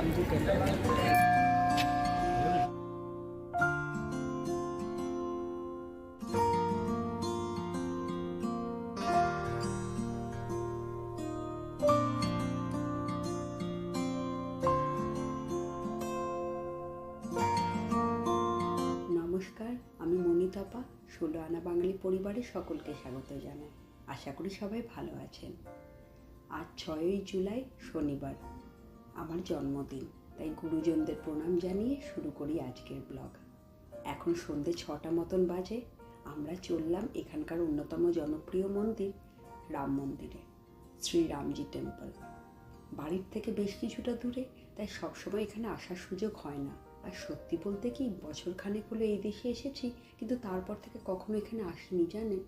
Temple নমস্কার, আমি আনা বাঙালি পরিবারের সকলকে স্বাগত জানাই। আশা করি সবাই ভালো আছেন। আজ ছয়ই জুলাই শনিবার। আমার জন্মদিন। তাই গুরুজনদের প্রণাম জানিয়ে শুরু করি আজকের ব্লগ এখন সন্ধে ছটা মতন বাজে। আমরা চললাম এখানকার অন্যতম জনপ্রিয় মন্দির, রাম মন্দিরে শ্রী রামজি টেম্পল বাড়ির থেকে বেশ কিছুটা দূরে, তাই সবসময় এখানে আসার সুযোগ হয় না। আর সত্যি বলতে কি বছর খানেক হলো এই দেশে এসেছি, কিন্তু তারপর থেকে কখনো এখানে আসিনি, জানেন?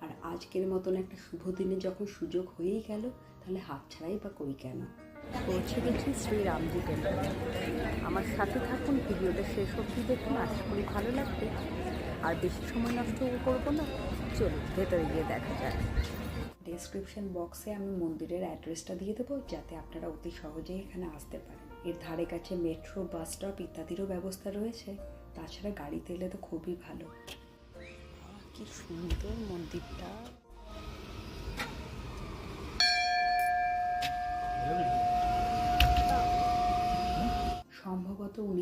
আর আজকের মতন একটা শুভ দিনে যখন সুযোগ হয়েই গেল, তাহলে হাত ছাড়াই বা করি কেন? পৌঁছে গেছি শ্রী রামজি টেম্পল আমার সাথে থাকুন, ভিডিওটা শেষ অবধি দেখুন, আশা করি ভালো লাগবে। আর বেশি সময় নষ্ট করব না। চলুন, ভেতরে গিয়ে দেখা যাক। ডেসক্রিপশন বক্সে আমি মন্দিরের অ্যাড্রেসটা দিয়ে দেবো, যাতে আপনারা অতি সহজেই এখানে আসতে পারেন। এর ধারে কাছে মেট্রো বাস স্টপ ইত্যাদিরও ব্যবস্থা রয়েছে। তাছাড়া গাড়িতে এলে তো খুবই ভালো। কি সুন্দর মন্দিরটা।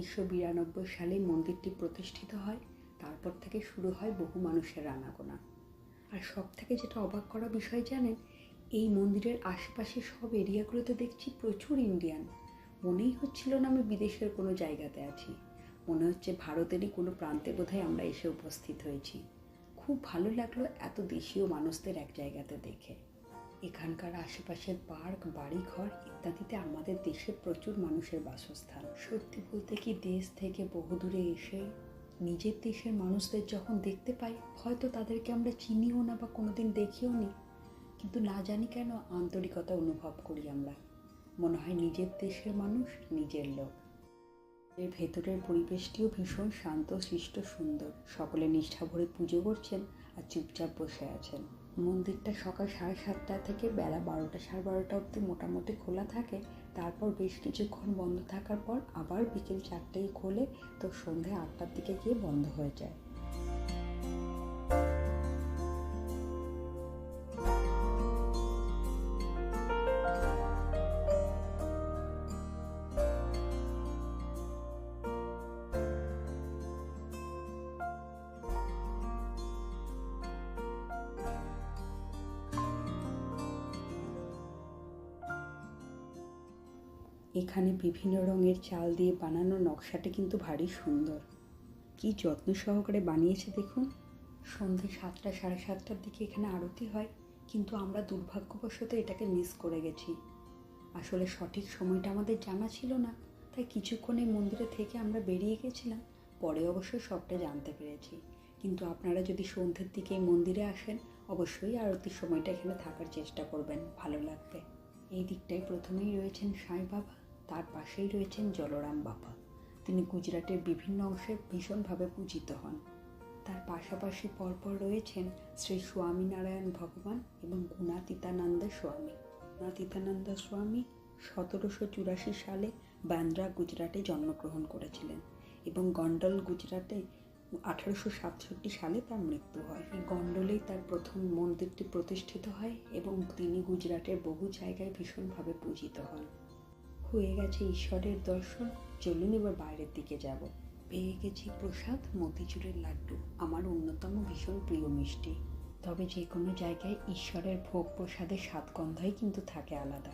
উনিশশো বিরানব্বই সালে মন্দিরটি প্রতিষ্ঠিত হয়। তারপর থেকে শুরু হয় বহু মানুষের আনাগোনা আর সব থেকে যেটা অবাক করা বিষয় জানেন, এই মন্দিরের আশেপাশে সব এরিয়াগুলোতে দেখছি প্রচুর ইন্ডিয়ান। মনেই হচ্ছিল না আমি বিদেশের কোনো জায়গাতে আছি। মনে হচ্ছে ভারতেরই কোনো প্রান্তে বোধহয় আমরা এসে উপস্থিত হয়েছি। খুব ভালো লাগল এত দেশীয় মানুষদের এক জায়গাতে দেখে। এখানকার আশেপাশের পার্ক, বাড়িঘর ইত্যাদিতে আমাদের দেশে প্রচুর মানুষের বাসস্থান। সত্যি বলতে কি দেশ থেকে বহুদূরে এসে নিজের দেশের মানুষদের যখন দেখতে পাই, হয়তো তাদেরকে আমরা চিনিও না বা কোনোদিন দেখিও নি। কিন্তু না জানি কেন আন্তরিকতা অনুভব করি আমরা। মনে হয় নিজের দেশের মানুষ নিজের লোক। এর ভেতরের পরিবেশটিও ভীষণ শান্ত, সৃষ্ট, সুন্দর। সকলে নিষ্ঠা ভরে পুজো করছেন আর চুপচাপ বসে আছেন। মন্দিরটা সকাল সাড়ে সাতটা থেকে বেলা বারোটা, সাড়ে বারোটা অবধি মোটামুটি খোলা থাকে। তারপর বেশ কিছুক্ষণ বন্ধ থাকার পর আবার বিকেল চারটেই খোলে, তো সন্ধে আটটার দিকে গিয়ে বন্ধ হয়ে যায়। এখানে বিভিন্ন রঙের চাল দিয়ে বানানো নকশাটা কিন্তু ভারী সুন্দর। কি যত্ন সহকারে বানিয়েছে দেখুন। সন্ধে সাতটা, সাড়ে সাতটার দিকে এখানে আরতি হয়, কিন্তু আমরা দুর্ভাগ্যবশত এটাকে মিস করে গেছি। আসলে সঠিক সময়টা আমাদের জানা ছিল না, তাই কিছুক্ষণ এই মন্দিরে থেকে আমরা বেরিয়ে গেছিলাম, পরে অবশ্যই সবটা জানতে পেরেছি। কিন্তু আপনারা যদি সন্ধ্যের দিকে মন্দিরে আসেন, অবশ্যই আরতির সময়টা এখানে থাকার চেষ্টা করবেন, ভালো লাগবে। এই দিকটায় প্রথমেই রয়েছেন সাই বাবা। তার পাশেই রয়েছেন জলরাম বাবা তিনি গুজরাটের বিভিন্ন অংশে ভীষণভাবে পূজিত হন। তার পাশাপাশি পরপর রয়েছেন শ্রী স্বামীনারায়ণ ভগবান এবং গুণাতীতানন্দ স্বামী। গুণাতীতানন্দ স্বামী সতেরোশো চুরাশি সালে বান্দ্রা, গুজরাটে জন্মগ্রহণ করেছিলেন এবং গন্ডল, গুজরাটে আঠারোশো সাতষট্টি সালে তার মৃত্যু হয়। এই গন্ডলেই তার প্রথম মন্দিরটি প্রতিষ্ঠিত হয় এবং তিনি গুজরাটের বহু জায়গায় ভীষণভাবে পূজিত হন। হয়ে গেছে ঈশ্বরের দর্শন। চলুন এবার বাইরের দিকে যাব। পেয়ে গেছি প্রসাদ মতিচুরের লাড্ডু, আমার অন্যতম ভীষণ প্রিয় মিষ্টি। তবে যে কোনো জায়গায় ঈশ্বরের ভোগ প্রসাদের স্বাদ গন্ধই কিন্তু থাকে আলাদা।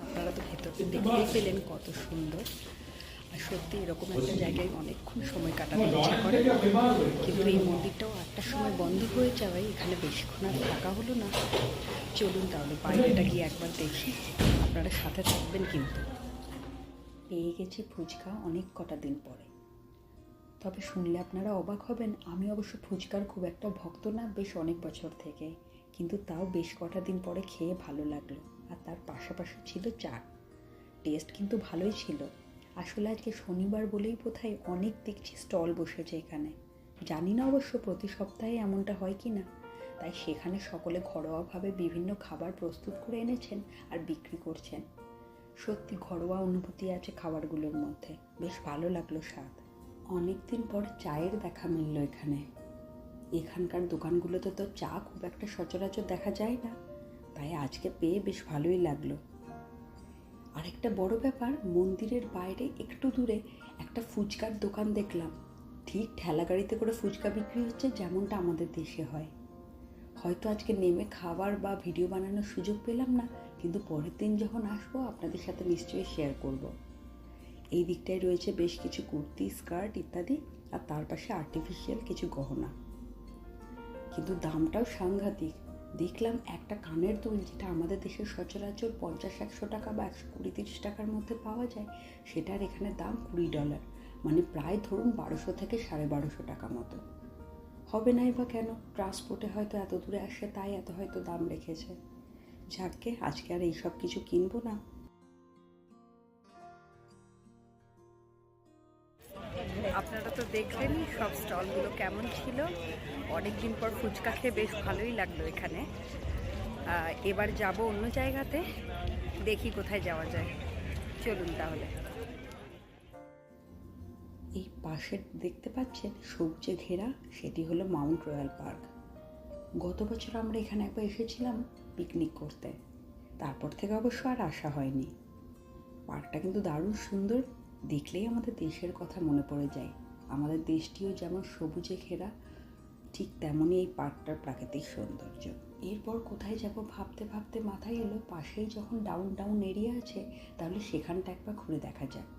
আপনারা তো ভেতরটা দেখতেই পেলেন কত সুন্দর। আর সত্যি এরকম একটা জায়গায় অনেকক্ষণ সময় কাটাতে ইচ্ছা করে। কিন্তু এই মন্দিরটাও আটটার সময় বন্ধ হয়ে যাওয়ায় এখানে বেশিক্ষণ আর থাকা হলো না। চলুন তাহলে বাইরেটা গিয়ে একবার দেখি। আপনারা সাথে থাকবেন কিন্তু। পেয়ে গেছি ফুচকা অনেক কটা দিন পরে। তবে শুনলে আপনারা অবাক হবেন, আমি অবশ্য ফুচকার খুব একটা ভক্ত না বেশ অনেক বছর থেকে, কিন্তু তাও বেশ কটা দিন পরে খেয়ে ভালো লাগল, আর তার পাশাপাশি ছিল চাট টেস্ট কিন্তু ভালোই ছিল। আসলে আজকে শনিবার বলেই বোধহয় অনেক দেখছি স্টল বসেছে এখানে। জানি না অবশ্য প্রতি সপ্তাহে এমনটা হয় কি না তাই সেখানে সকলে ঘরোয়াভাবে বিভিন্ন খাবার প্রস্তুত করে এনেছেন আর বিক্রি করছেন। সত্যি ঘরোয়া অনুভূতি আছে খাবারগুলোর মধ্যে। বেশ ভালো লাগল স্বাদ। অনেক দিন পর চায়ের দেখা মিলল এখানে। এখানকার দোকানগুলোতে তো চা খুব একটা সচরাচর দেখা যায় না। তাই আজকে পেয়ে বেশ ভালোই লাগল। আরেকটা বড় ব্যাপার, মন্দিরের বাইরে একটু দূরে একটা ফুচকার দোকান দেখলাম। ঠিক ঠেলা গাড়িতে করে ফুচকা বিক্রি হচ্ছে যেমনটা আমাদের দেশে হয়। হয়তো আজকে নেমে খাবার বা ভিডিও বানানোর সুযোগ পেলাম না, কিন্তু পরের দিন যখন আসব, আপনাদের সাথে নিশ্চয়ই শেয়ার করব। এই দিকটায় রয়েছে বেশ কিছু কুর্তি স্কার্ট ইত্যাদি, আর তার পাশে আর্টিফিশিয়াল কিছু গহনা। কিন্তু দামটাও সাংঘাতিক। দেখলাম একটা কানের দুল যেটা আমাদের দেশের সচরাচর পঞ্চাশ, একশো টাকা বা একশো কুড়ি, তিরিশ টাকার মধ্যে পাওয়া যায়, সেটার এখানে দাম কুড়ি ডলার মানে প্রায় ধরুন বারোশো থেকে সাড়ে বারোশো টাকা মতো। হবে নাই বা কেন? ট্রান্সপোর্টে হয়তো এত দূরে আসে, তাই এত হয়তো দাম রেখেছে। যাকে, আজকে আর এইসব কিছু কিনবো না। আপনারা তো দেখলেনই সব স্টলগুলো কেমন ছিল। অনেকদিন পর ফুচকা খেয়ে বেশ ভালোই লাগল এখানে। এবার যাব অন্য জায়গাতে, দেখি কোথায় যাওয়া যায়। চলুন তাহলে। এই পাশে দেখতে পাচ্ছেন সবুজে ঘেরা, সেটি হলো মাউন্ট রয়্যাল পার্ক। গত বছর আমরা এখানে একবার এসেছিলাম পিকনিক করতে। তারপর থেকে অবশ্য আর আসা হয়নি। পার্কটা কিন্তু দারুণ সুন্দর, দেখলেই আমাদের দেশের কথা মনে পড়ে যায়। আমাদের দেশটিও যেমন সবুজে ঘেরা, ঠিক তেমনই এই পার্কটার প্রাকৃতিক সৌন্দর্য। এরপর কোথায় যাব ভাবতে ভাবতে মাথায় এলো, পাশেই যখন ডাউন টাউন এরিয়া আছে, তাহলে সেখানটা একবার ঘুরে দেখা যাক।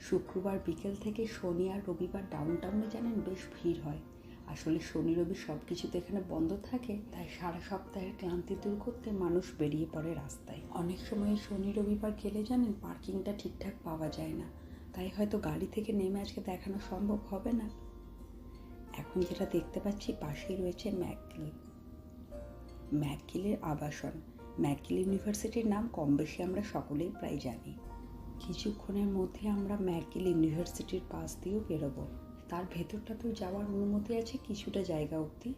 শুক্রবার বিকেল থেকে শনি আর রবিবার ডাউন টাউনে জানেন বেশ ভিড় হয়। আসলে শনি রবি সব কিছু তো এখানে বন্ধ থাকে, তাই সারা সপ্তাহের ক্লান্তি দূর করতে মানুষ বেরিয়ে পড়ে রাস্তায়। অনেক সময় শনি রবিবার গেলে জানেন পার্কিংটা ঠিকঠাক পাওয়া যায় না, তাই হয়তো গাড়ি থেকে নেমে আজকে দেখানো সম্ভব হবে না। এখন যেটা দেখতে পাচ্ছি, পাশেই রয়েছে ম্যাকগিল। ম্যাকগিলের আবাসন। ম্যাকগিল ইউনিভার্সিটির নাম কম বেশি আমরা সকলেই প্রায় জানি। কিছুক্ষণের মধ্যে আমরা ম্যাকগিল ইউনিভার্সিটির পাশ দিয়েও বেরোবো। তার ভেতরটাতেও যাওয়ার অনুমতি আছে কিছুটা জায়গা অবধি,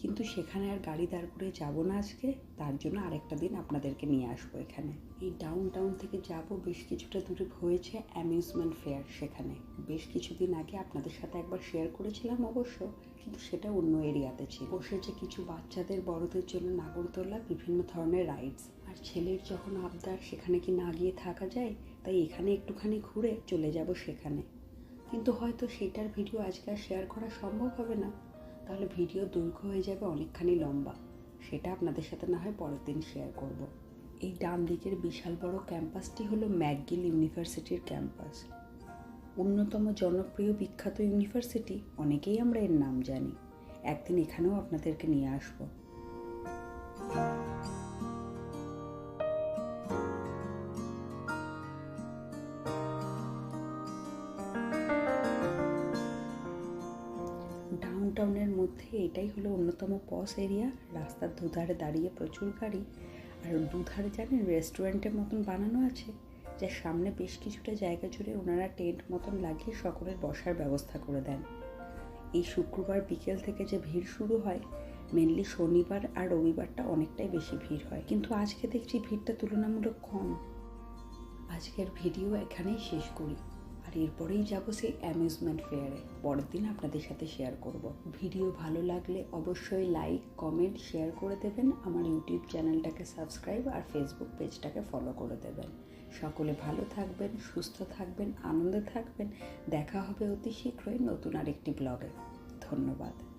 কিন্তু সেখানে আর গাড়ি দাঁড় করে যাব না আজকে, তার জন্য আরেকটা দিন আপনাদেরকে নিয়ে আসব এখানে। এই ডাউন টাউন থেকে যাব বেশ কিছুটা দূরে হয়েছে অ্যামিউজমেন্ট ফেয়ার সেখানে। বেশ কিছুদিন আগে আপনাদের সাথে একবার শেয়ার করেছিলাম অবশ্য, কিন্তু সেটা অন্য এরিয়াতে ছিল। বসেছে কিছু বাচ্চাদের, বড়দের জন্য নাগরদোলা বিভিন্ন ধরনের রাইডস আর ছেলের যখন আবদার সেখানে কি না গিয়ে থাকা যায়, তাই এখানে একটুখানি ঘুরে চলে যাব সেখানে। কিন্তু হয়তো সেটার ভিডিও আজকে আর শেয়ার করা সম্ভব হবে না। তাহলে ভিডিও দৈর্ঘ্য হয়ে যাবে অনেকখানি লম্বা। সেটা আপনাদের সাথে না হয় পরের দিন শেয়ার করব। এই ডান দিকের বিশাল বড় ক্যাম্পাসটি হলো ম্যাকগিল ইউনিভার্সিটির ক্যাম্পাস অন্যতম জনপ্রিয় বিখ্যাত ইউনিভার্সিটি, অনেকেই আমরা এর নাম জানি। একদিন এখানেও আপনাদেরকে নিয়ে আসব। ডাউন টাউনের মধ্যে এটাই হলো অন্যতম পস এরিয়া রাস্তার দুধারে দাঁড়িয়ে প্রচুর গাড়ি, আর দুধারে জানেন রেস্টুরেন্টের মতন বানানো আছে যার সামনে বেশ কিছুটা জায়গা জুড়ে ওনারা টেন্ট মতন লাগিয়ে সকলের বসার ব্যবস্থা করে দেন। এই শুক্রবার বিকেল থেকে যে ভিড় শুরু হয় মেনলি শনিবার আর রবিবারটা অনেকটাই বেশি ভিড় হয়। কিন্তু আজকে দেখছি ভিড়টা তুলনামূলক কম। আজকের ভিডিও এখানেই শেষ করি। এরপরেই যাব সেই অ্যামিউজমেন্ট ফেয়ারে পরের দিন আপনাদের সাথে শেয়ার করব। ভিডিও ভালো লাগলে অবশ্যই লাইক কমেন্ট শেয়ার করে দেবেন। আমার ইউটিউব চ্যানেলটাকে সাবস্ক্রাইব আর ফেসবুক পেজটাকে ফলো করে দেবেন। সকলে ভালো থাকবেন, সুস্থ থাকবেন, আনন্দে থাকবেন। দেখা হবে অতি শীঘ্রই নতুন আরেকটি ব্লগে ধন্যবাদ।